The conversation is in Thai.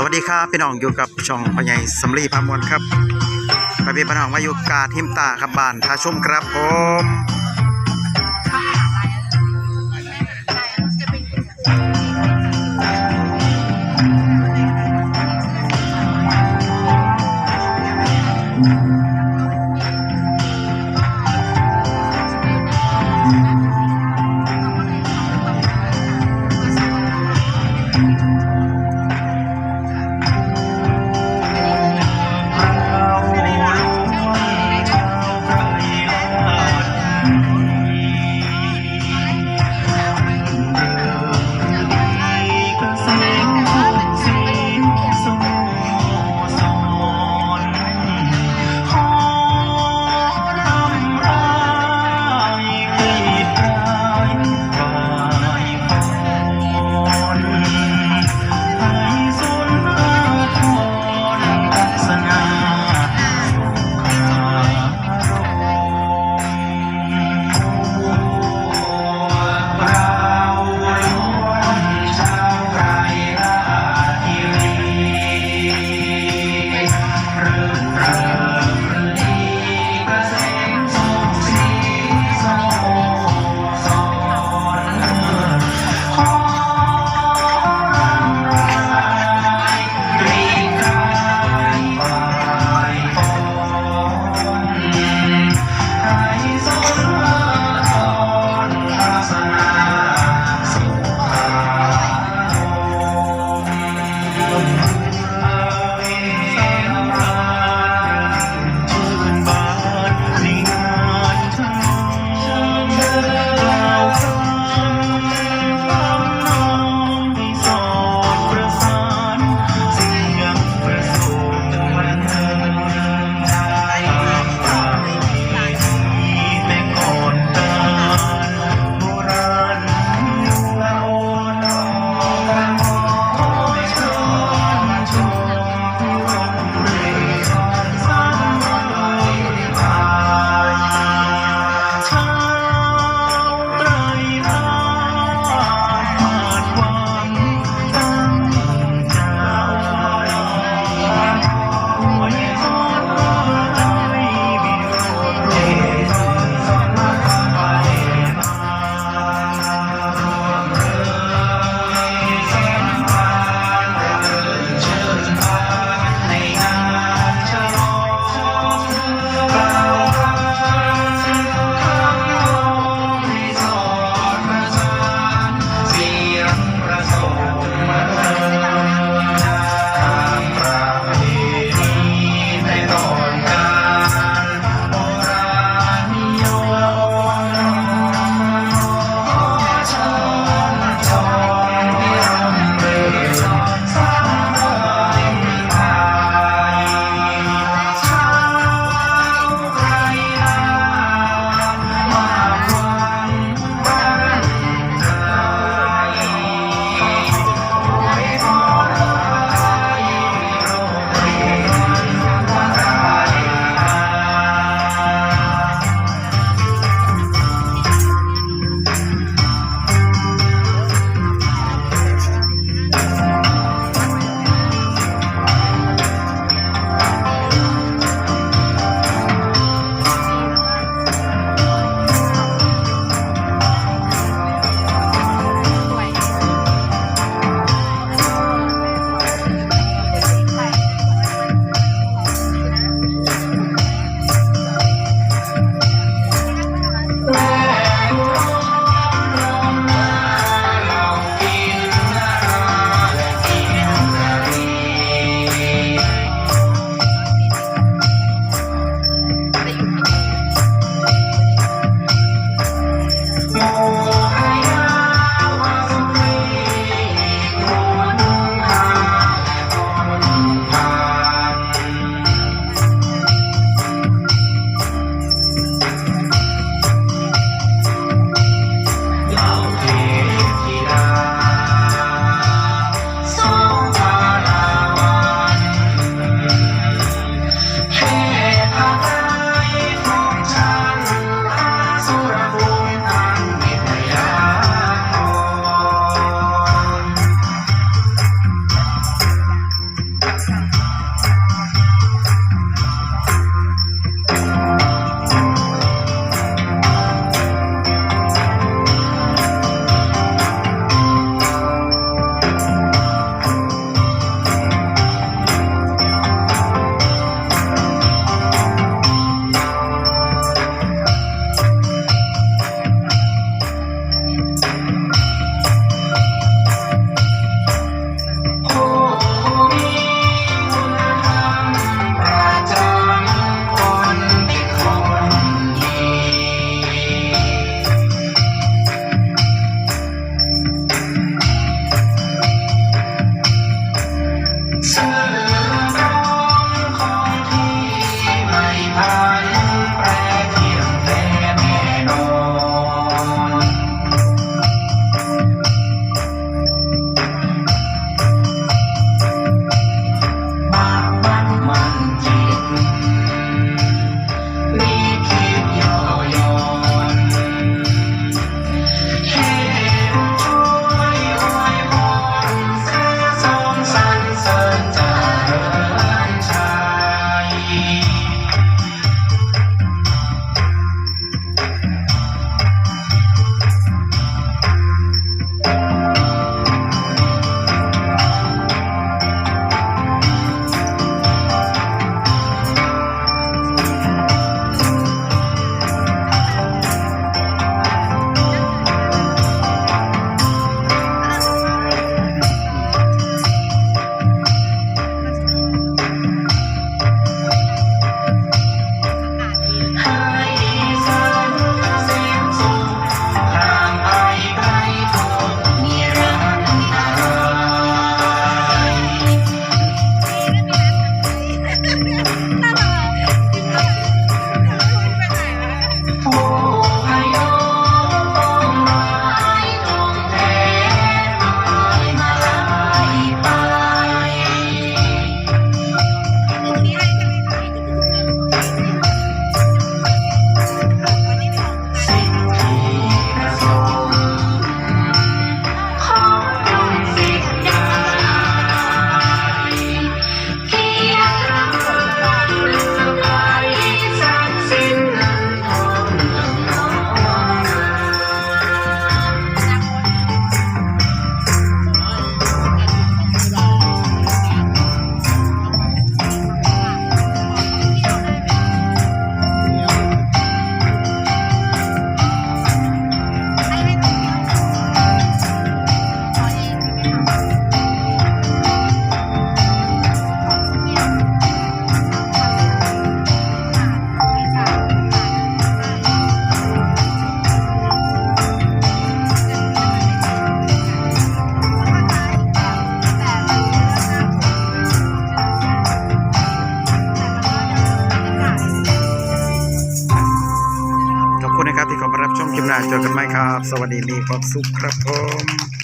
สวัสดีครับพี่น้องอยู่กับช่องพญายสำลีพามวลครับไปเป็นพี่น้องมาอยู่กาทิมตาครับบ้านทาชุ่มครับผม เจอกันไหมครับ สวัสดีมีความสุขครับผม